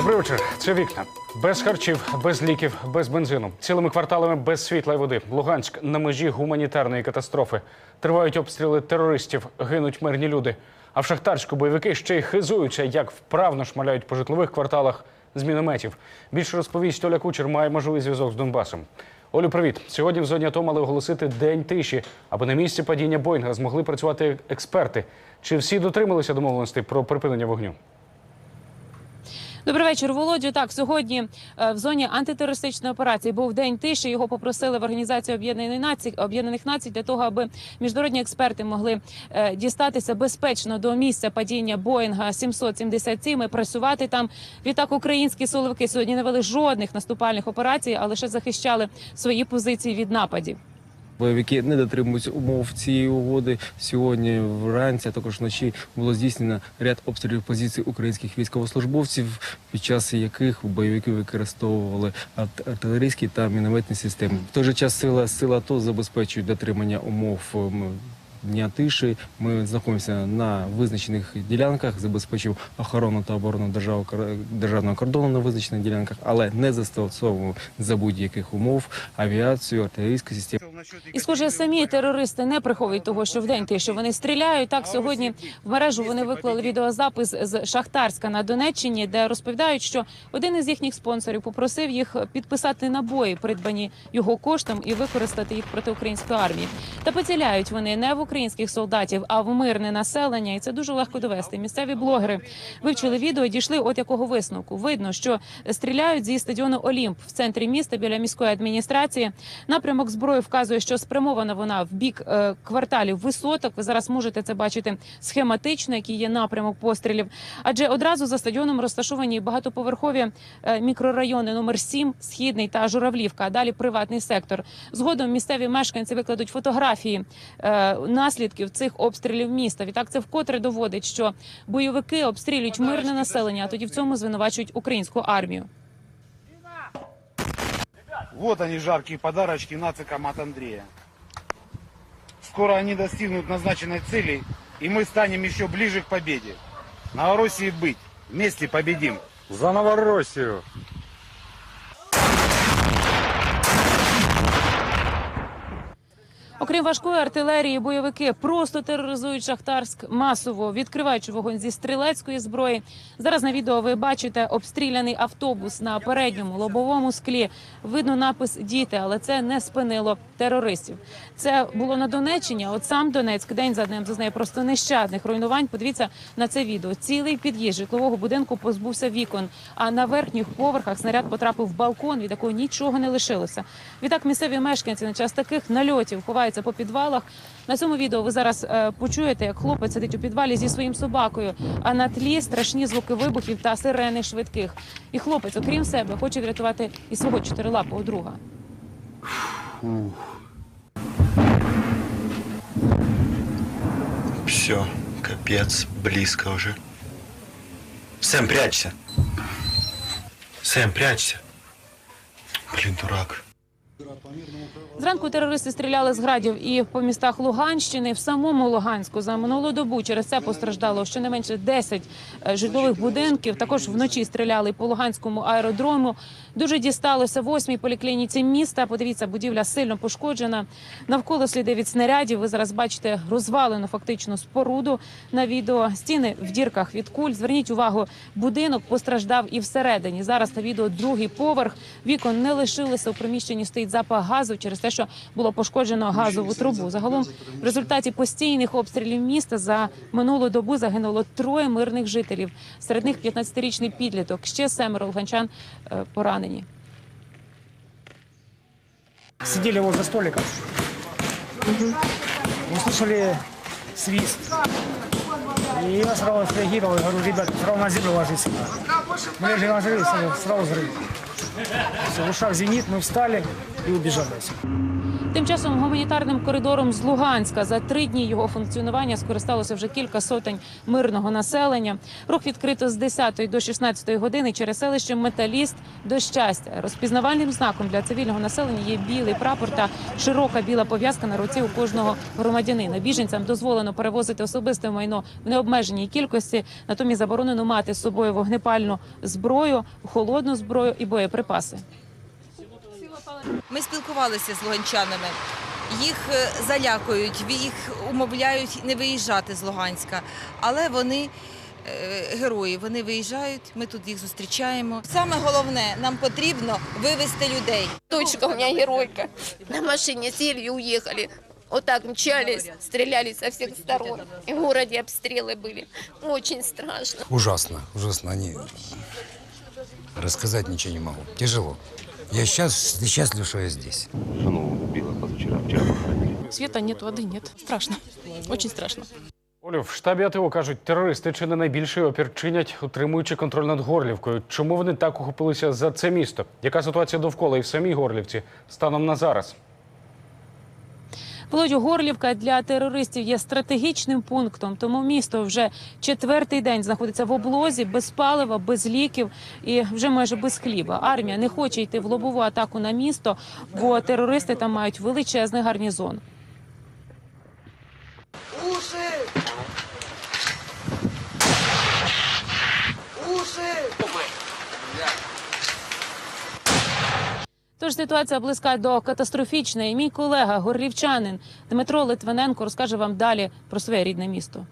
Добрий вечір. Це вікна. Без харчів, без ліків, без бензину. Цілими кварталами без світла й води. Луганськ на межі гуманітарної катастрофи. Тривають обстріли терористів, гинуть мирні люди. А в Шахтарську бойовики ще й хизуються, як вправно шмаляють по житлових кварталах з мінометів. Більше розповість Оля Кучер має можливий зв'язок з Донбасом. Олю, привіт. Сьогодні в зоні АТО мали оголосити день тиші, аби на місці падіння Боїнга змогли працювати експерти. Чи всі дотрималися домовленостей про припинення вогню? Добрий вечір, Володю. Так, сьогодні е, в зоні антитерористичної операції був день тиші. Його попросили в організацію Об'єднаних Націй Об'єднаних Націй для того, аби міжнародні експерти могли е, дістатися безпечно до місця падіння Боїнга 777 і працювати там. Відтак українські силовики сьогодні не вели жодних наступальних операцій, а лише захищали свої позиції від нападів. Бойовики не дотримуються умов цієї угоди. Сьогодні вранці, а також вночі було здійснено ряд обстрілів позицій українських військовослужбовців, під час яких бойовики використовували арт- артилерійські та мінометні системи. В той же час сила сила АТО забезпечують дотримання умов. Дня тиші ми знаходимося на визначених ділянках, забезпечив охорону та оборону держав, державного кордону на визначених ділянках, але не застосовуємо за будь-яких умов авіацію, артилерійську систему. І схоже, самі терористи не приховують того, що в день тиші вони стріляють. Так сьогодні в мережу вони виклали відеозапис з Шахтарська на Донеччині, де розповідають, що один із їхніх спонсорів попросив їх підписати набої, придбані його коштом, і використати їх проти української армії. Та поціляють вони не в українських солдатів, а в мирне населення, і це дуже легко довести. Місцеві блогери вивчили відео, і дійшли от якого висновку. Видно, що стріляють зі стадіону Олімп в центрі міста біля міської адміністрації. Напрямок зброї вказує, що спрямована вона в бік е, кварталів висоток. Ви зараз можете це бачити схематично, який є напрямок пострілів. Адже одразу за стадіоном розташовані багатоповерхові е, мікрорайони номер 7, східний та журавлівка. А далі приватний сектор. Згодом місцеві мешканці викладуть фотографії е, наслідків цих обстрілів міста. Відтак це вкотре доводить, що бойовики обстрілюють мирне населення, а тоді в цьому звинувачують українську армію. Вот они, жаркие подарочки нацикам от Андрея. Скоро они достигнут назначенной цели, и мы станем еще ближе к победе. Новороссии быть. Вместе победим. За Новороссию! Окрім важкої артилерії, бойовики просто тероризують Шахтарськ масово, відкриваючи вогонь зі стрілецької зброї. Зараз на відео ви бачите обстріляний автобус на передньому лобовому склі. Видно напис Діти, але це не спинило терористів. Це було на Донеччині. От сам Донецьк день за днем зазнає просто нещадних руйнувань. Подивіться на це відео. Цілий під'їзд житлового будинку позбувся вікон. А на верхніх поверхах снаряд потрапив в балкон, від якого нічого не лишилося. Відтак місцеві мешканці на час таких нальотів ховаються по підвалах. На цьому відео ви зараз е, почуєте, як хлопець сидить у підвалі зі своїм собакою. А на тлі страшні звуки вибухів та сирени швидких. І хлопець, окрім себе, хоче врятувати і свого чотирилапого друга. Все, капец, близко уже. Сэм, прячься. Сэм, прячься. Блин, дурак. Зранку терористи стріляли з градів і по містах Луганщини. В самому Луганську за минулу добу через це постраждало щонайменше 10 е, житлових будинків. Також вночі стріляли по Луганському аеродрому. Дуже дісталося восьмій поліклініці міста. Подивіться, будівля сильно пошкоджена. Навколо сліди від снарядів. Ви зараз бачите розвалену фактично споруду на відео. Стіни в дірках від куль. Зверніть увагу, будинок постраждав і всередині. Зараз на відео другий поверх. Вікон не лишилося. У приміщенні стоїть запах газу через те, що було пошкоджено газову трубу. Загалом в результаті постійних обстрілів міста за минулу добу загинуло троє мирних жителів. Серед них 15-річний підліток. Ще семеро луганчан е, поранені. сидели возле столика. Услышали свист. И я сразу среагировал, говорю, ребят, сразу на землю ложись. Мы лежали на земле, сразу, сразу взрыв. Все, в ушах зенит, мы встали и убежали. Тим часом гуманітарним коридором з Луганська за три дні його функціонування скористалося вже кілька сотень мирного населення. Рух відкрито з 10 до 16 години через селище Металіст до щастя. Розпізнавальним знаком для цивільного населення є білий прапор та широка біла пов'язка на руці у кожного громадянина. Біженцям дозволено перевозити особисте майно в необмеженій кількості, натомість заборонено мати з собою вогнепальну зброю, холодну зброю і боєприпаси. Ми спілкувалися з луганчанами. Їх е, залякують, їх умовляють не виїжджати з Луганська, але вони е, герої. Вони виїжджають. Ми тут їх зустрічаємо. Саме головне, нам потрібно вивезти людей. Дочка у меня геройка. На машине сели и уехали. Вот так мчались, стреляли со всех сторон. И в городе обстрелы были. Очень страшно. Ужасно, ужасно. Они... Рассказать ничего не могу. Тяжело. Я сейчас счастлив, что я здесь. Света нет, воды нет. Страшно. Очень страшно. Олю, в штабі АТО кажуть, терористи чи не найбільший опір чинять, утримуючи контроль над Горлівкою. Чому вони так ухопилися за це місто? Яка ситуація довкола і в самій Горлівці станом на зараз? Володю Горлівка для терористів є стратегічним пунктом, тому місто вже четвертий день знаходиться в облозі без палива, без ліків і вже майже без хліба. Армія не хоче йти в лобову атаку на місто, бо терористи там мають величезний гарнізон. Тож ситуація близька до катастрофічної. Мій колега, горлівчанин Дмитро Литвиненко розкаже вам далі про своє рідне місто.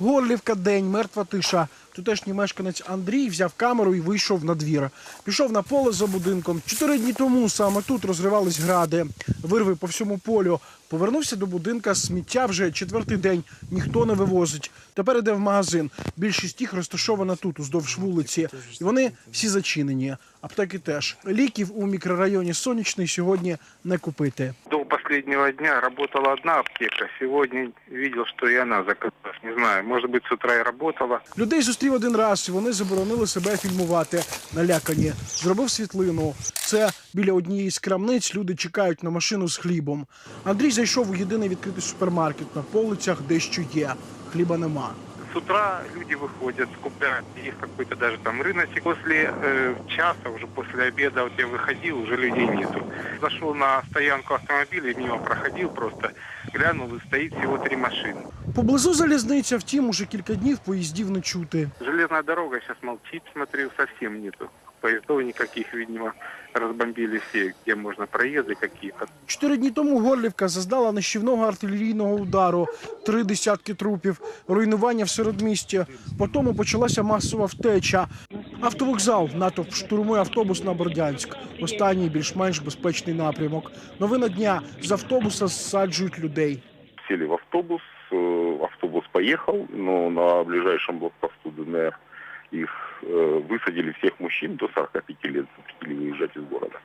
Горлівка, день, мертва тиша. Тутешній мешканець Андрій взяв камеру і вийшов на двір. Пішов на поле за будинком. Чотири дні тому саме тут розривались гради. Вирви по всьому полю. Повернувся до будинка. Сміття вже четвертий день ніхто не вивозить. Тепер іде в магазин. Більшість їх розташована тут, уздовж вулиці. І вони всі зачинені. Аптеки теж. Ліків у мікрорайоні Сонячний сьогодні не купити. До последнего дня работала одна аптека. Сегодня видел, что и она закрылась. Не знаю, может быть, с утра и работала. Людей зустрів один раз, і вони заборонили себе фільмувати. Налякані. Зробив світлину. Це біля однієї з крамниць. Люди чекають на машину з хлібом. Андрій зайшов у єдиний відкритий супермаркет. На полицях дещо є. Хліба нема. С утра люди выходят, скупают. Есть какой-то даже там рыночек. После э, часа, уже после обеда, вот я выходил, уже людей нету. Зашел на стоянку автомобиля, мимо проходил просто, глянул, и стоит всего три машины. Поблизу залізниця, втім, уже кілька днів поїздів не чути. Железная дорога сейчас молчит, смотрю, совсем нету. Поездов никаких, видимо, разбомбили все, где можно проезды какие-то. Чотири дні тому Горлівка зазнала нищівного артилерійного удару, три десятки трупів, руйнування в середмісті. Потім почалася масова втеча. Автовокзал натовп штурмує автобус на Бордянськ. Останній більш-менш безпечний напрямок. Новина дня з автобуса зсаджують людей. Сели в автобус, э, автобус поехал, но на ближайшем блокпосту ДНР их э, высадили всех мужчин до 45 лет, запретили выезжать из города.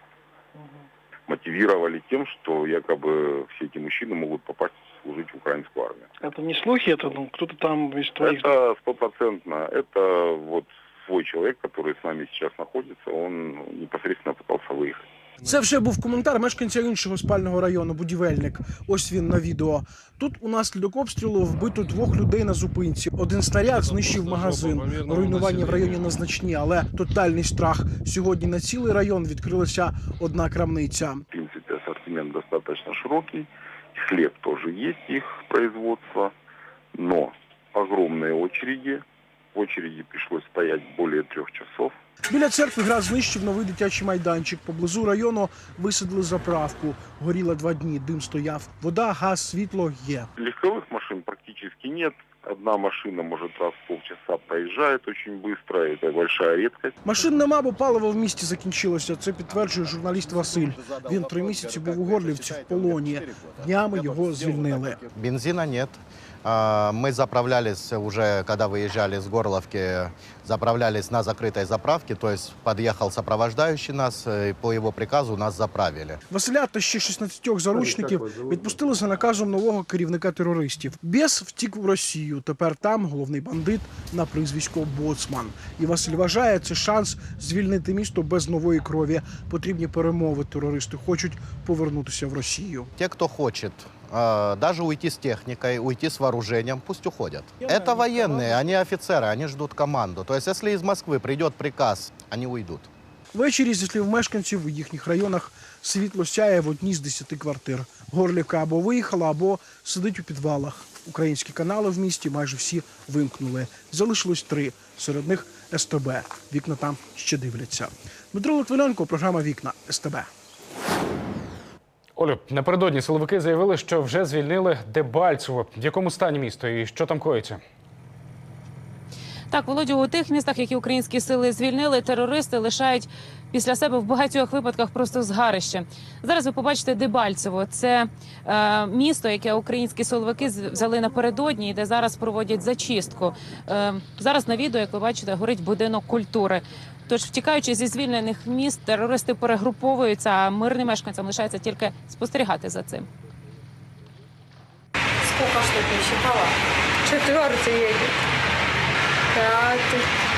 Мотивировали тем, что якобы все эти мужчины могут попасть служить в украинскую армию. Это не слухи, это ну, кто-то там из твоих... Это стопроцентно. Это вот свой человек, который с нами сейчас находится, он непосредственно пытался выехать. Це вже був коментар мешканця іншого спального району, будівельник. Ось він на відео. Тут унаслідок обстрілу вбито двох людей на зупинці. Один снаряд знищив магазин. Руйнування в районі незначні, але тотальний страх. Сьогодні на цілий район відкрилася одна крамниця. В принципе, ассортимент достаточно широкий. Хлеб тоже есть их производство, но огромные очереди. В очереди пришлось стоять более трех часов. Біля церкви град знищив новий дитячий майданчик. Поблизу району висадили заправку. Горіла два дні. Дим стояв. Вода, газ, світло є. Легковых машин практически нет. Одна машина, может, раз в полчаса проезжает очень быстро. Это большая редкость. Машин нема, бо паливо в місті закінчилося. Це підтверджує журналіст Василь. Він три місяці був у Горлівці в полоні. Днями його звільнили. Бензина нет. А, Мы заправлялись уже, когда выезжали с Горловки, заправлялись на закрытой заправке, то есть подъехал сопровождающий нас, э, и по его приказу нас заправили. Василя та ще 16 заручників відпустили за наказом нового керівника терористів. Бєс втік в Росію. Тепер там головний бандит на прізвисько Боцман. І Василь вважає це шанс звільнити місто без нової крові. Потрібні перемови. Терористи хочуть повернутися в Росію. Те, кто хочет э, даже уйти с техникой, уйти с вооружением, пусть уходят. Это военные, они офицеры, они ждут команду. То есть, если из Москвы придет приказ, они уйдут. Ввечері, зі слів мешканців, у їхніх районах світло сяє в одній з десяти квартир. Горлівка або виїхала, або сидить у підвалах. Українські канали в місті майже всі вимкнули. Залишилось три. Серед них СТБ. Вікна там ще дивляться. Дмитро Литвиненко, програма Вікна СТБ. Олю, напередодні силовики заявили, що вже звільнили Дебальцево. В якому стані місто і що там коїться? Так, Володю, у тих містах, які українські сили звільнили, терористи лишають після себе в багатьох випадках просто згарище. Зараз ви побачите Дебальцево. Це е, місто, яке українські силовики взяли напередодні, де зараз проводять зачистку. Е, зараз на відео, як ви бачите, горить будинок культури. Тож, втікаючи зі звільнених міст, терористи перегруповуються, а мирним мешканцям лишається тільки спостерігати за цим. Сколько штук не считала? Четвертый едет. Пятый.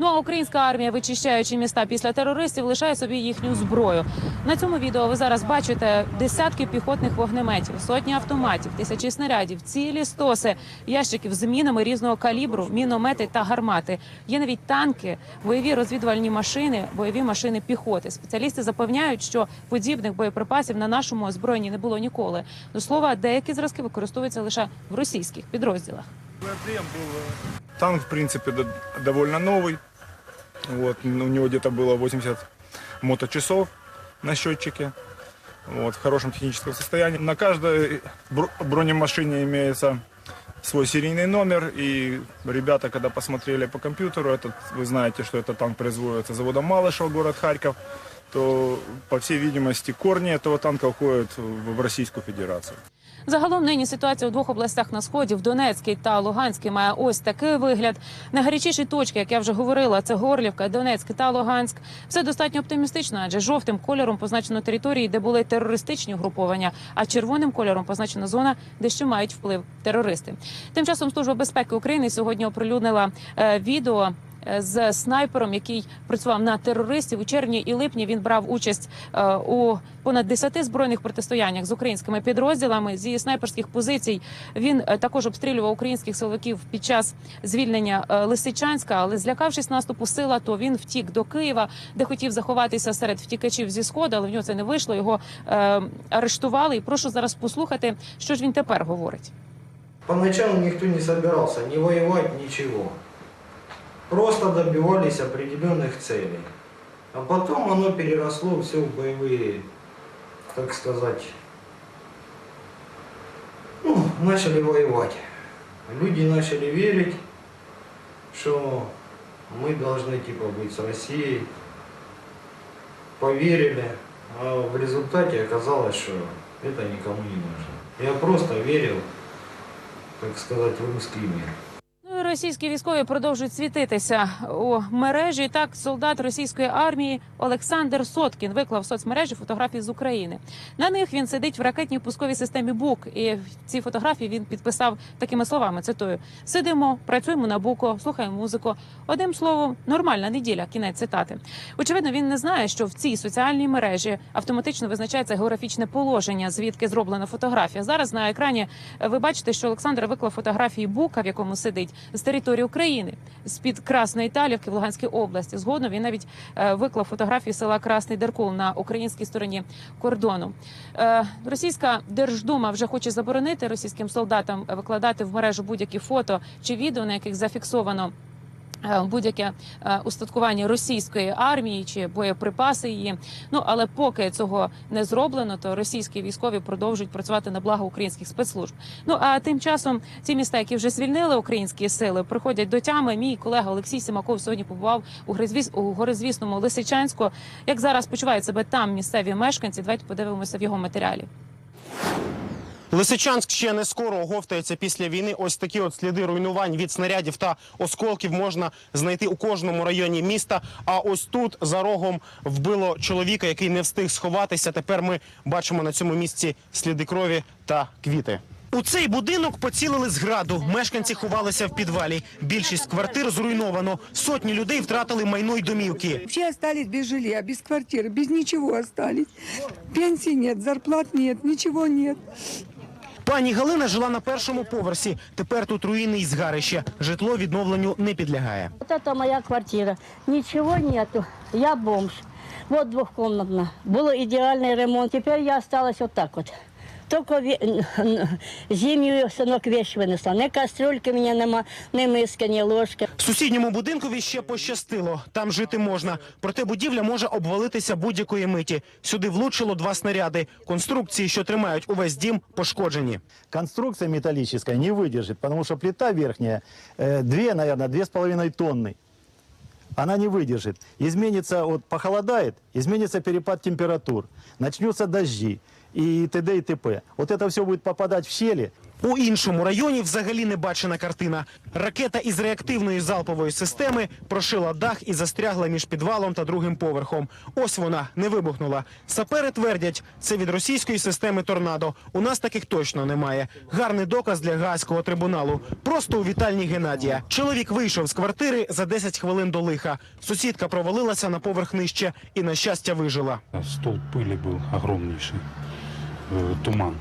Ну а українська армія, вичищаючи міста після терористів, лишає собі їхню зброю. На цьому відео ви зараз бачите десятки піхотних вогнеметів, сотні автоматів, тисячі снарядів, цілі стоси, ящиків з мінами різного калібру, міномети та гармати. Є навіть танки, бойові розвідувальні машини, бойові машини піхоти. Спеціалісти запевняють, що подібних боєприпасів на нашому озброєнні не було ніколи. До слова, деякі зразки використовуються лише в російських підрозділах. Танк, в принципе, до- довольно новый. Вот, у него где-то было 80 моточасов на счетчике. Вот, в хорошем техническом состоянии. На каждой бро- бронемашине имеется свой серийный номер. И ребята, когда посмотрели по компьютеру, этот, вы знаете, что этот танк производится заводом Малышева, город Харьков, то, по всей видимости, корни этого танка уходят в в Российскую Федерацию. Загалом нині ситуація у двох областях на сході в Донецькій та Луганській має ось такий вигляд. Найгарячіші точки, як я вже говорила, це Горлівка, Донецьк та Луганськ. Все достатньо оптимістично, адже жовтим кольором позначено території, де були терористичні угруповання, а червоним кольором позначена зона, де ще мають вплив терористи. Тим часом служба безпеки України сьогодні оприлюднила е, відео. Е, З снайпером, який працював на терористів у червні і липні, він брав участь е, у понад 10 збройних протистояннях з українськими підрозділами зі снайперських позицій. Він е, також обстрілював українських силовиків під час звільнення Лисичанська, але злякавшись наступу сила, то він втік до Києва, де хотів заховатися серед втікачів зі сходу, але в нього це не вийшло. Його е, арештували. І прошу зараз послухати, що ж він тепер говорить. Поначалу никто не собирался ни воевать, ничего. Просто добивались определенных целей. А потом оно переросло все в боевые, так сказать, ну, начали воевать. Люди начали верить, что мы должны типа быть с Россией. Поверили, а в результате оказалось, что это никому не нужно. Я просто верил, так сказать, в русский мир. Російські військові продовжують світитися у мережі. Так, солдат російської армії Олександр Соткін виклав в соцмережі фотографії з України. На них він сидить в ракетній пусковій системі БУК. І ці фотографії він підписав такими словами: цитую: сидимо, працюємо на буко, слухаємо музику. Одним словом, нормальна неділя. Кінець цитати. Очевидно, він не знає, що в цій соціальній мережі автоматично визначається географічне положення, звідки зроблена фотографія. Зараз на екрані ви бачите, що Олександр виклав фотографії бука, в якому сидить з території України, з під Красної Італівки в Луганській області. Згодом він навіть е, виклав фотографії села Красний Деркул на українській стороні кордону. Е, Російська Держдума вже хоче заборонити російським солдатам викладати в мережу будь-які фото чи відео, на яких зафіксовано. Е, Будь-яке е, устаткування російської армії чи боєприпаси її. Ну але поки цього не зроблено, то російські військові продовжують працювати на благо українських спецслужб. Ну а тим часом ці міста, які вже звільнили українські сили, приходять до тями. Мій колега Олексій Симаков сьогодні побував у гризвіс у горизвісному Лисичанську. Як зараз почувають себе там місцеві мешканці? Давайте подивимося в його матеріалі. Лисичанськ ще не скоро оговтається після війни. Ось такі от сліди руйнувань від снарядів та осколків можна знайти у кожному районі міста. А ось тут за рогом вбило чоловіка, який не встиг сховатися. Тепер ми бачимо на цьому місці сліди крові та квіти. У цей будинок поцілили з граду. Мешканці ховалися в підвалі. Більшість квартир зруйновано. Сотні людей втратили майно й домівки. Все остались без жилья, без квартиры, без ничего остались. Пенсии нет, зарплат нет, ничего нет. Пані Галина жила на першому поверсі. Тепер тут руїни і згарище. Житло відновленню не підлягає. Вот это моя квартира. Ничего нету. Я бомж. Вот двухкомнатная. Был идеальный ремонт. Теперь я осталась вот так вот. Только ве- зимнюю сынок вещь вынесла. Ни кастрюльки у меня нема, ни миски, ни ложки. Сусідньому будинкові ще пощастило. Там жити можна. Проте будівля може обвалитися будь-якої миті. Сюди влучило два снаряди. Конструкції, що тримають увесь дім, пошкоджені. Конструкция металлическая не выдержит, потому что плита верхняя, э, две, наверное, две с половиной тонны. Она не выдержит. Изменится, вот похолодает, изменится перепад температур, начнутся дожди и т.д. и т.п. Вот это все будет попадать в щели, У іншому районі взагалі не бачена картина. Ракета із реактивної залпової системи прошила дах і застрягла між підвалом та другим поверхом. Ось вона не вибухнула. Сапери твердять, це від російської системи торнадо. У нас таких точно немає. Гарний доказ для гаазького трибуналу. Просто у вітальні Геннадія. Чоловік вийшов з квартири за 10 хвилин до лиха. Сусідка провалилася на поверх нижче і, на щастя, вижила. Столб пыли был огромнейший, э, туман.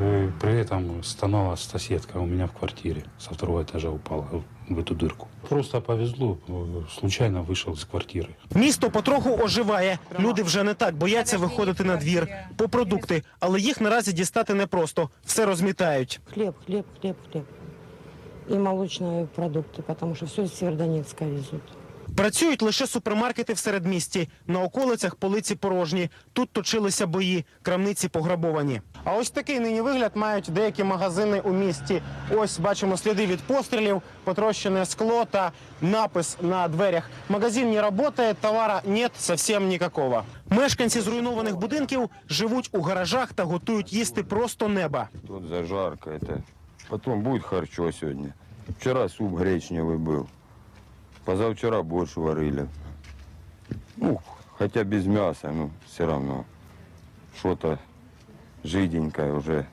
Э, При этом стонала соседка у меня в квартире. Со второго этажа упала в эту дырку. Просто повезло, э, случайно вышел из квартиры. Місто потроху оживає. Люди вже не так бояться виходити на двір по продукти, але їх наразі дістати непросто. Все розмітають. Хлеб, хлеб, хлеб, хлеб. И молочные продукты, потому что все из Северодонецка везут. Працюють лише супермаркети в середмісті. На околицях полиці порожні. Тут точилися бої, крамниці пограбовані. А ось такий нині вигляд мають деякі магазини у місті. Ось бачимо сліди від пострілів, потрощене скло та напис на дверях. Магазин не працює, товара нет зовсім ніякого. Мешканці зруйнованих будинків живуть у гаражах та готують їсти просто неба. Тут зажарка это. Потом будет харчо сегодня. Вчера суп гречневый был. Позавчера борщ варили. Ну, хотя без мяса, ну, все равно. Что-то жиденькое уже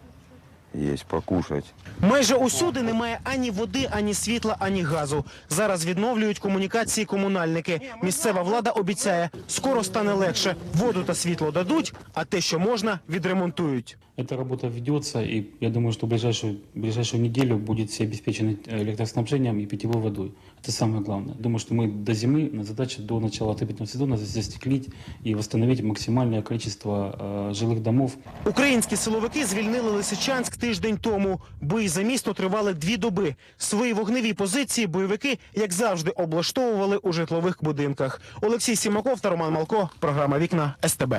есть покушать. Майже усюди немає ані води, ані світла, ані газу. Зараз відновлюють комунікації комунальники. Місцева влада обіцяє, скоро стане легше. Воду та світло дадуть, а те, що можна, відремонтують. Эта работа ведется, и я думаю, что в ближайшую, в ближайшую неделю будет все обеспечено э, электроснабжением и питьевой водой. Это самое главное. Думаю, что мы до зимы, на задача до начала отопительного сезона застеклить и восстановить максимальное количество э, жилых домов. Українські силовики звільнили Лисичанськ тиждень тому. Бої за місто тривали дві доби. Свої вогневі позиції бойовики, як завжди, облаштовували у житлових будинках. Олексій Сімаков та Роман Малко. Програма Вікна СТБ.